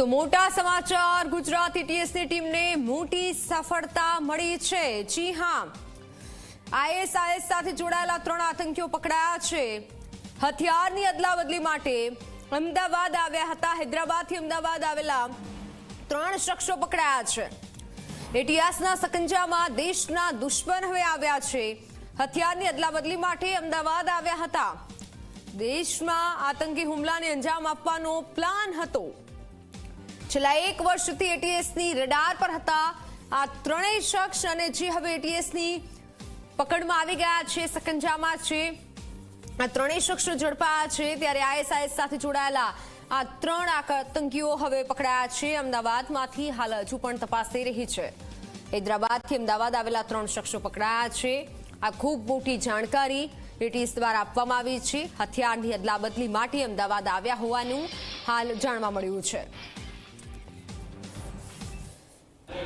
તો મોટા સમાચાર, ગુજરાત એટીએસની ટીમને મોટી સફળતા મળી છે. જી હા. આઈએસઆઈએસ સાથે જોડાયેલા ત્રણ આતંકીઓ પકડાયા છે. હથિયારની અદલાબદલી માટે અમદાવાદ આવ્યા હતા. હૈદરાબાદથી અમદાવાદ આવેલા ત્રણ શખ્સો પકડાયા છે. એટીએસના સકંજામાં દેશના દુશ્મન હવે આવ્યા છે. હથિયારની અદલાબદલી માટે અમદાવાદ આવ્યા હતા. દેશમાં આતંકી હુમલાને અંજામ આપવાનો પ્લાન હતો. છેલ્લા એક વર્ષથી એટીએસની રડાર પર હતા. આ ત્રણેય શખ્સ અને જે હવે એટીએસની પકડમાં આવી ગયા છે, સકંજામાં છે. આ ત્રણેય શખ્સો ઝડપાયા છે, ત્યારે આઈએસઆઈએસ સાથે જોડાયેલા આ ત્રણ આતંકીઓ હવે પકડાયા છે. અમદાવાદમાંથી હાલ હજુ પણ તપાસ થઈ રહી છે. હૈદરાબાદથી અમદાવાદ આવેલા ત્રણ શખ્સો પકડાયા છે. આ ખૂબ મોટી જાણકારી એટીએસ દ્વારા આપવામાં આવી છે. હથિયારની અદલાબદલી માટે અમદાવાદ આવ્યા હોવાનું હાલ જાણવા મળ્યું છે.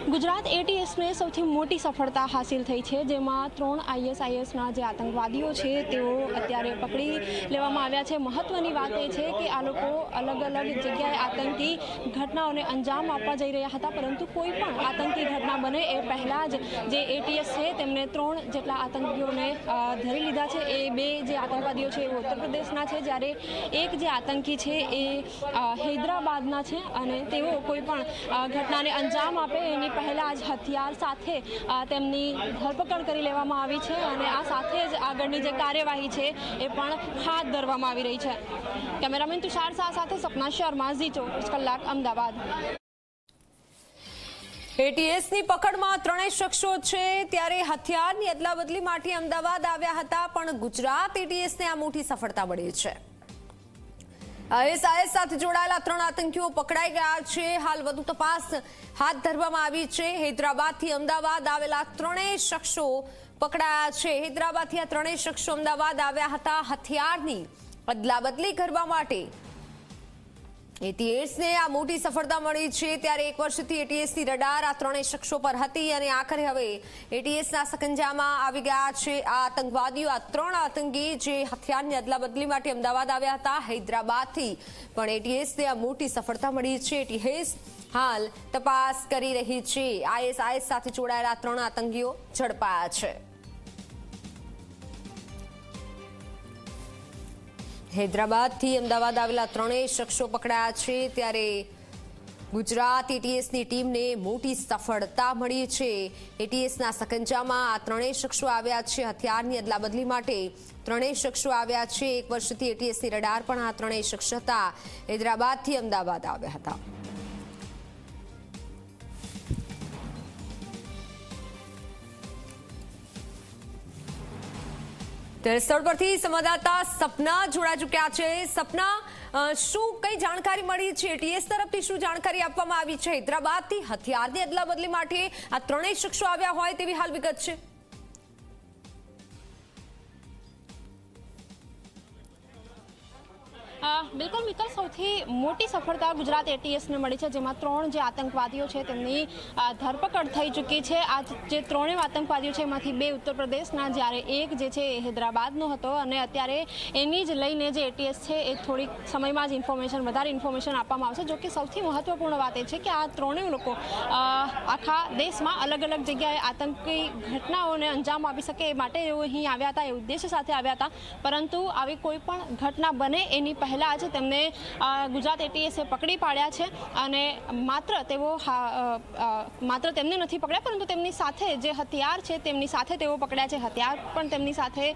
ગુજરાત એટીએસને સૌથી મોટી સફળતા હાસિલ થઈ છે, જેમાં ત્રણ આઈએસઆઈએસના જે આતંકવાદીઓ છે, તેઓ અત્યારે પકડી લેવામાં આવ્યા છે. મહત્વની વાત એ છે કે આ લોકો અલગ અલગ જગ્યાએ આતંકી ઘટનાઓને અંજામ આપવા જઈ રહ્યા હતા, પરંતુ કોઈ પણ આતંકી ઘટના બને એ પહેલાં જ જે એટીએસ છે, તેમને ત્રણ જેટલા આતંકીઓને ધરી લીધા છે. એ બે જે આતંકવાદીઓ છે, એ ઉત્તર પ્રદેશના છે. જ્યારે એક જે આતંકી છે, એ હૈદરાબાદના છે અને તેઓ કોઈ પણ ઘટનાને અંજામ આપે એની પહેલાં જ હથિયાર સાથે તેમની ધરપકડ કરી લેવામાં આવી છે અને આ સાથે જ આગળની જે કાર્યવાહી છે એ પણ હાથ ધરવામાં આવી રહી છે. કેમેરામેન તુષાર શાહ સાથે સપના શર્મા, ઝી ચોવીસ કલાક, અમદાવાદ. એટીએસની પકડમાં ત્રણેય શખ્સો છે, ત્યારે હથિયારની અદલાબદલી માટે અમદાવાદ આવ્યા હતા, પણ ગુજરાત એટીએસને આ મોટી સફળતા મળી છે. આઈએસઆઈએસ સાથે જોડાયેલા ત્રણ આતંકીઓ પકડાઈ ગયા છે. હાલ વધુ તપાસ હાથ ધરવામાં આવી છે. હૈદરાબાદથી અમદાવાદ આવેલા ત્રણેય શખ્સો પકડાયા છે. હૈદરાબાદથી આ ત્રણેય શખ્સો અમદાવાદ આવ્યા હતા. હથિયારની અદલાબદલી કરવા માટે એટીએસને આ મોટી સફળતા મળી છે ત્યારે એક વર્ષથી એટીએસની રડાર આ ત્રણેય શખ્સો પર હતી અને આખરે હવે એટીએસના સકંજામાં આવી ગયા છે આ આતંકવાદીઓ. આ ત્રણ આતંકી જે હથિયારની અદલાબદલી માટે અમદાવાદ આવ્યા હતા, હૈદરાબાદથી. પણ એટીએસને આ મોટી સફળતા મળી છે. એટીએસ હાલ તપાસ કરી રહી છે. આઈએસઆઈએસ સાથે જોડાયેલા ત્રણ આતંકીઓ ઝડપાયા છે. હૈદરાબાદથી અમદાવાદ આવેલા ત્રણેય શખ્સો પકડાયા છે. ત્યારે ગુજરાત એટીએસની ટીમને મોટી સફળતા મળી છે. એટીએસના સકંજામાં આ ત્રણેય શખ્સો આવ્યા છે. હથિયારની અદલાબદલી માટે ત્રણેય શખ્સો આવ્યા છે. એક વર્ષથી એટીએસની રડાર પણ આ ત્રણેય શખ્સ હતા. હૈદરાબાદથી અમદાવાદ આવ્યા હતા. ત્યારે સ્થળ પરથી સંવાદદાતા સપના જોડા ચૂક્યા છે. સપના શું કઈ જાણકારી મળી છે? ટીએસ તરફથી શું જાણકારી આપવામાં આવી છે? હૈદરાબાદથી હથિયારની અદલા બદલી માટે આ ત્રણેય શખ્સો આવ્યા હોય તેવી હાલ વિગત છે. બિલકુલ મિત્ર સૌથી મોટી સફળતા ગુજરાત એટીએસને મળી છે, જેમાં ત્રણ જે આતંકવાદીઓ છે તેમની ધરપકડ થઈ ચૂકી છે. આ જે ત્રણેય આતંકવાદીઓ છે, એમાંથી બે ઉત્તર પ્રદેશના, જ્યારે એક જે છે એ હૈદરાબાદનો હતો. અને અત્યારે એની જ લઈને જે એટીએસ છે, એ થોડીક સમયમાં જ ઇન્ફોર્મેશન, વધારે ઇન્ફોર્મેશન આપવામાં આવશે જો કે સૌથી મહત્વપૂર્ણ વાત એ છે કે આ ત્રણેય લોકો આખા દેશમાં અલગ અલગ જગ્યાએ આતંકી ઘટનાઓને અંજામ આપી શકે એ માટે એઓ અહીં આવ્યા હતા, એ ઉદ્દેશ્ય સાથે આવ્યા હતા. પરંતુ આવી કોઈ પણ ઘટના બને એની પહેલાં જ તેમને ગુજરાત એટીએસે પકડી પાડ્યા છે અને માત્ર તેઓ માત્ર તેમને નથી પકડ્યા, પરંતુ તેમની સાથે જે હથિયાર છે તેમની સાથે તેઓ પકડ્યા છે. હથિયાર પણ તેમની સાથે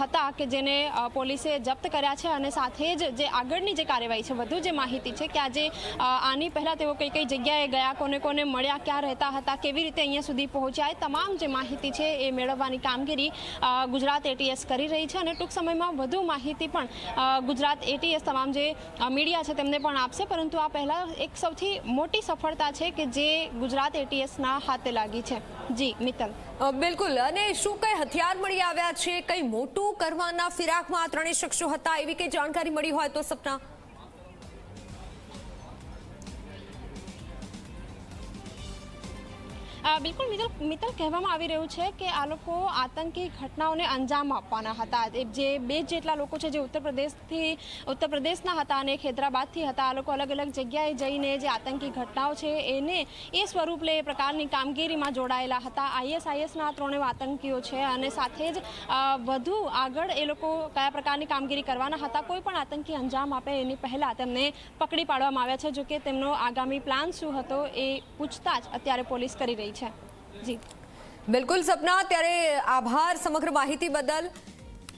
હતા કે જેને પોલીસે જપ્ત કર્યા છે અને સાથે જ જે આગળની જે કાર્યવાહી છે, વધુ જે માહિતી છે કે આજે આની પહેલાં તેઓ કઈ કઈ જગ્યાએ ગયા, કોને કોને મળ્યા, ક્યાં રહેતા હતા, કેવી રીતે અહીંયા સુધી પહોંચ્યા તમામ જે માહિતી છે એ મેળવવાની કામગીરી ગુજરાત એટીએસ કરી રહી છે અને ટૂંક સમયમાં વધુ માહિતી પણ ગુજરાત એટીએસ તમામ જે મીડિયા છે તેમને પણ આપશે. પરંતુ આ પહેલાં એક સૌથી મોટી સફળતા છે કે જે ગુજરાત એટીએસના હાથે લાગી છે. જી, મિત્તલ. બિલકુલ. અને શું કઈ હથિયાર મળી આવ્યા છે? કઈ મોટું કરવાના ફિરાકમાં આ ત્રણેય શખ્સો હતા? એવી કઈ જાણકારી મળી હોય તો સપના બિલકુલ મિત્તલ મિત્તલ કહેવામાં આવી રહ્યું છે કે આ લોકો આતંકી ઘટનાઓને અંજામ આપવાના હતા. જે બે જેટલા લોકો છે જે ઉત્તર પ્રદેશથી, ઉત્તર પ્રદેશના હતા અને હૈદરાબાદથી હતા, આ લોકો અલગ અલગ જગ્યાએ જઈને જે આતંકી ઘટનાઓ છે એને એ સ્વરૂપ લે એ પ્રકારની કામગીરીમાં જોડાયેલા હતા. આઈએસઆઈએસના ત્રણેય આતંકીઓ છે અને સાથે જ વધુ આગળ એ લોકો કયા પ્રકારની કામગીરી કરવાના હતા, કોઈ પણ આતંકી અંજામ આપે એની પહેલાં તેમને પકડી પાડવામાં આવ્યા છે, જોકે તેમનો આગામી પ્લાન શું હતો એ પૂછતાછ અત્યારે પોલીસ કરી રહી છે. જી. બિલકુલ સપના, ત્યારે આભાર સમગ્ર માહિતી બદલ.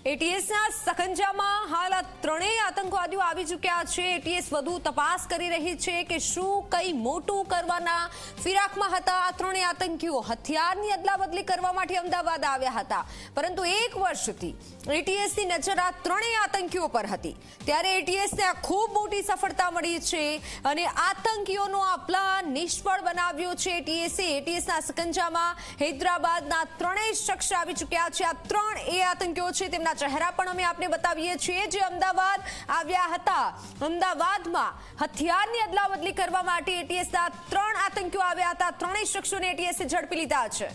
એટીએસના સખંજામાં હાલ આ ત્રણેય આતંકવાદીઓ આવી ચૂક્યા છે. એટીએસ વધુ તપાસ કરી રહી છે કે શું કંઈ મોટું કરવાના ફિરાકમાં હતા. આ ત્રણેય આતંકીઓ હથિયારની અદલા બદલી કરવા માટે અમદાવાદ આવ્યા હતા. પરંતુ એક વર્ષથી એટીએસની નજર આ ત્રણેય આતંકીઓ પર હતી. ત્યારે એટીએસને આ ખૂબ મોટી સફળતા મળી છે અને આતંકીઓનો આ પ્લાન નિષ્ફળ બનાવ્યો છે એટીએસે એટીએસના સકંજામાં હૈદરાબાદના ત્રણેય શખ્સ આવી ચૂક્યા છે. આ ત્રણ એ આતંકીઓ છે. તેમના ચહેરા પણ અમે આપને બતાવીએ છીએ જે અમદાવાદ આવ્યા હતા. અમદાવાદમાં હથિયારની અદલાબદલી કરવા માટે એટીએસના ત્રણ આતંકીઓ આવ્યા હતા. ત્રણેય શખ્સોને એટીએસે ઝડપી લીધા છે.